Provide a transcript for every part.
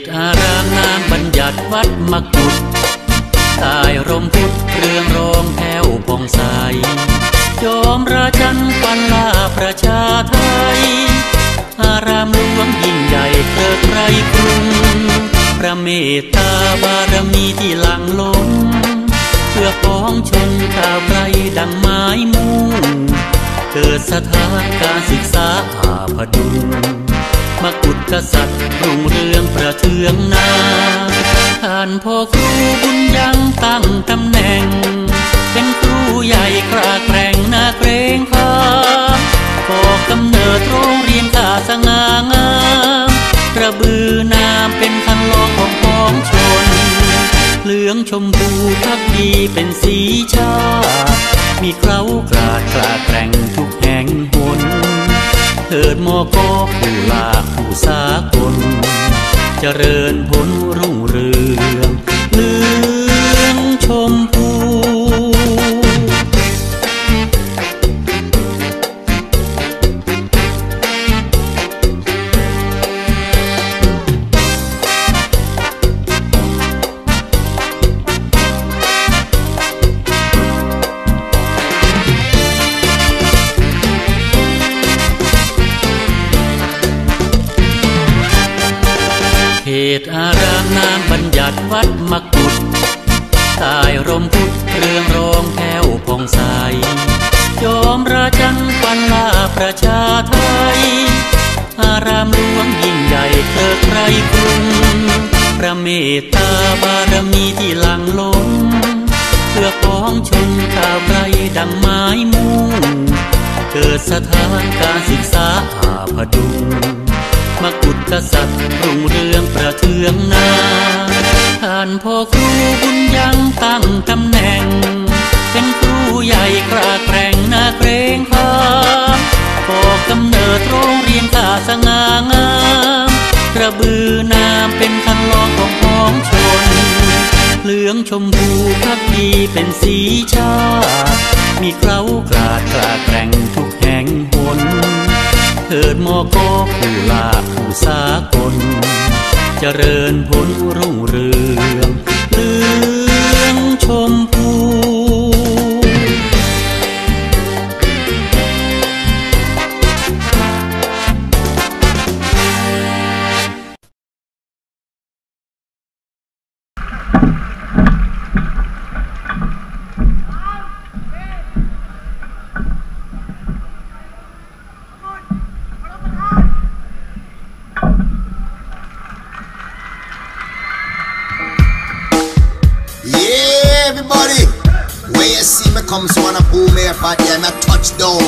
ตอารามนามบัญญัติวัดมกุฏตายร่มพุทธเรืองรองแถวพองใสยอมราชันปันลาประชาไทย อารามหลวงยิ่งใหญ่เกิดไรกรุงพระเมตตาบารมีที่หลังล้นเพื่อพ้องชนข่าวไกลดังไม้มุ่งเกิดสถานการศึกษาอาพดุง มกุฎกษัตริย์รุ่งเรืองประเทืองนาท่านพ่อครูบุญยังตั้งตำแหน่ง เป็นครูใหญ่กราแกร่งนาเกรงขามก่อกำเนิดโรงเรียนกาสง่างามกระบือนามเป็นคันลองของพ้องชน เหลืองชมพูพักดีเป็นสีชา มีเคล้ากราดกลาแกร่งทุกแห่งหน เถิดมอกอผู้ลาผู้สากล เจริญผลรุ่งเรืองเลืองชม ตอารามนามบัญญัติวัดมกุฏตายร่มพุทธเรืองรองแถวพองใสยอมราชันปันลาประชาไทย อารามหลวงยิ่งใหญ่เกิดไรกรุงพระเมตตาบารมีที่หลังล้นเพื่อพ้องชนข่าวไกลดังไม้มุ่งเกิดสถานการศึกษาอาพดุง มกุฎกษัตริย์รุ่งเรืองประเทืองนาท่านพ่อครูบุญยังตั้งตำแหน่ง เป็นครูใหญ่กราแกร่งนาเกรงขามก่อกำเนิดโรงเรียนกาสง่างามกระบือนามเป็นคันลองของพ้องชน เหลืองชมพูพักดีเป็นสีชาติมีเคล้ากราดกราแกร่งทุก เถิดมอกอผู้ลาผู้สากล เจริญพ้นรุ่งเรือง come so on a boom here for them a touchdown.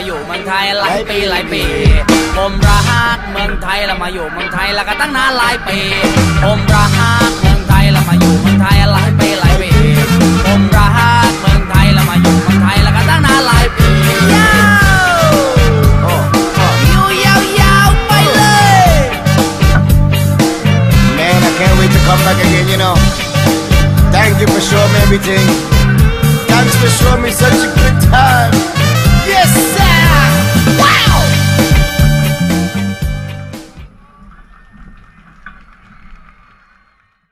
าอยู่เมืองไทยหลายปีหลายปี ผมรักเมืองไทยแล้วมาอยู่เมืองไทยแล้วก็ตั้งนานหลายปี ผมรักเมืองไทยแล้วมาอยู่เมืองไทยหลายปีหลายปี ผมรักเมืองไทยแล้วมาอยู่เมืองไทยแล้วก็ตั้งนานหลายปียาวอยู่ยาวๆไปเลย Man, I can't wait to come back again, you know. Thank you for showing me everything. Thanks for showing me such a good time.